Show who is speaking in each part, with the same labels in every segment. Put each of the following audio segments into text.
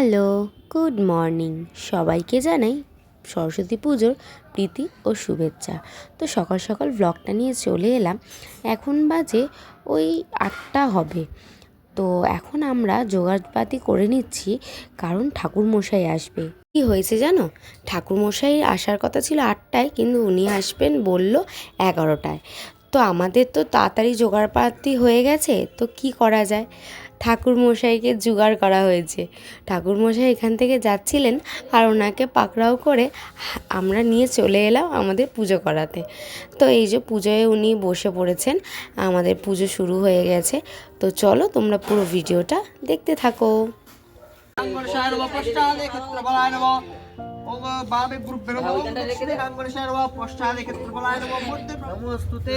Speaker 1: Hello, good morning. সবাইকে জানাই সরস্বতী পুজোর প্রীতি ও শুভেচ্ছা। তো সকাল সকাল ব্লগটা নিয়ে চলে এলাম। এখন বাজে ওই আটটা হবে। তো এখন আমরা জোগাড়পাতি করে নিচ্ছি, কারণ ঠাকুরমশাই আসবে। কি হয়েছে জানো? ঠাকুরমশাই আসার কথা ছিল আটটায়, কিন্তু উনি আসবেন বলল এগারোটায়। তো আমাদের তো তাড়াতাড়ি জোগাড়পাতি হয়ে গেছে, তো কি করা যায়? ঠাকুরমশাইকে জোগাড় করা হয়েছে। ঠাকুরমশাই এখান থেকে যাচ্ছিলেন আর ওনাকে পাকড়াও করে আমরা নিয়ে চলে এলাম আমাদের পুজো করাতে। তো এই যে পুজোয় উনি বসে পড়েছেন, আমাদের পুজো শুরু হয়ে গেছে। তো চলো তোমরা পুরো ভিডিওটা দেখতে থাকো।
Speaker 2: নমস্তুতে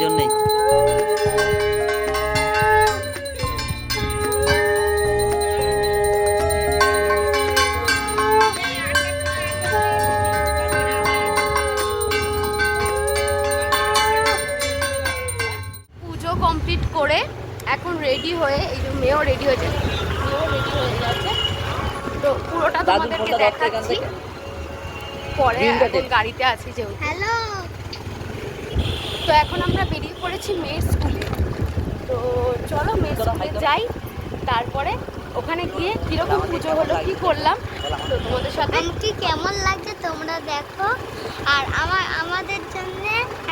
Speaker 2: গলায়
Speaker 1: পুজো কমপ্লিট করে এখন রেডি হয়ে এই যে মেয়েও রেডি হয়েছে মেয়েও রেডি হয়ে গেছে। তো পুরোটা তোমাদেরকে দেখাচ্ছি। পরে। এখন গাড়িতে আছি যেহেতু। হ্যালো। তো এখন আমরা বেরিয়ে পড়েছি মেয়ের স্কুলে। তো চলো মেয়ের স্কুলে যাই তারপরে ওখানে গিয়ে কীরকম পুজো হলো কি করলাম তো তোমাদের সাথে
Speaker 3: আমাকে কেমন লাগছে তোমরা দেখো। আর আমার আমাদের জন্য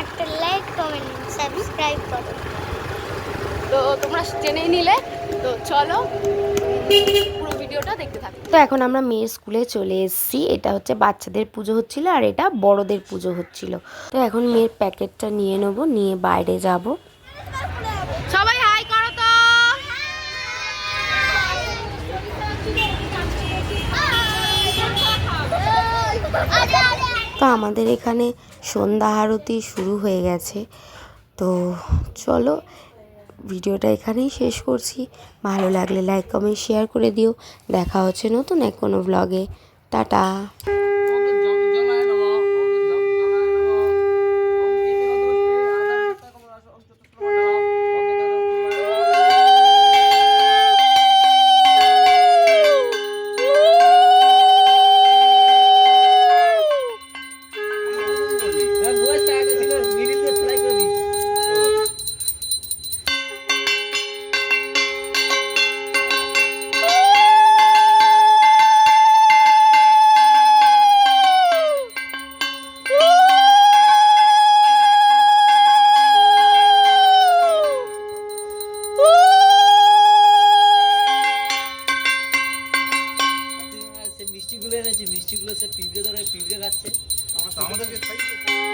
Speaker 3: একটা লাইক কমেন্ট সাবস্ক্রাইব করো।
Speaker 1: তো তোমরা জেনেই নিলে তো চলো পুরো ভিডিওটা দেখতে থাকো তো এখন আমরা মেয়ের স্কুলে চলে এসেছি। এটা হচ্ছে বাচ্চাদের পুজো হচ্ছিল আর এটা বড়দের পুজো হচ্ছিল। তো এখন মেয়ের প্যাকেটটা নিয়ে নেব নিয়ে বাইরে যাব। সবাই হাই করো তো। তো আমাদের এখানে সন্ধ্যা আরতি শুরু হয়ে গেছে। তো চলো ভিডিওটা এখানেই শেষ করছি। ভালো লাগলে লাইক কমেন্ট শেয়ার করে দিও। দেখা হচ্ছে নতুন এক কোনো ব্লগে টাটা।
Speaker 4: আমাদেরকে খাইয়ে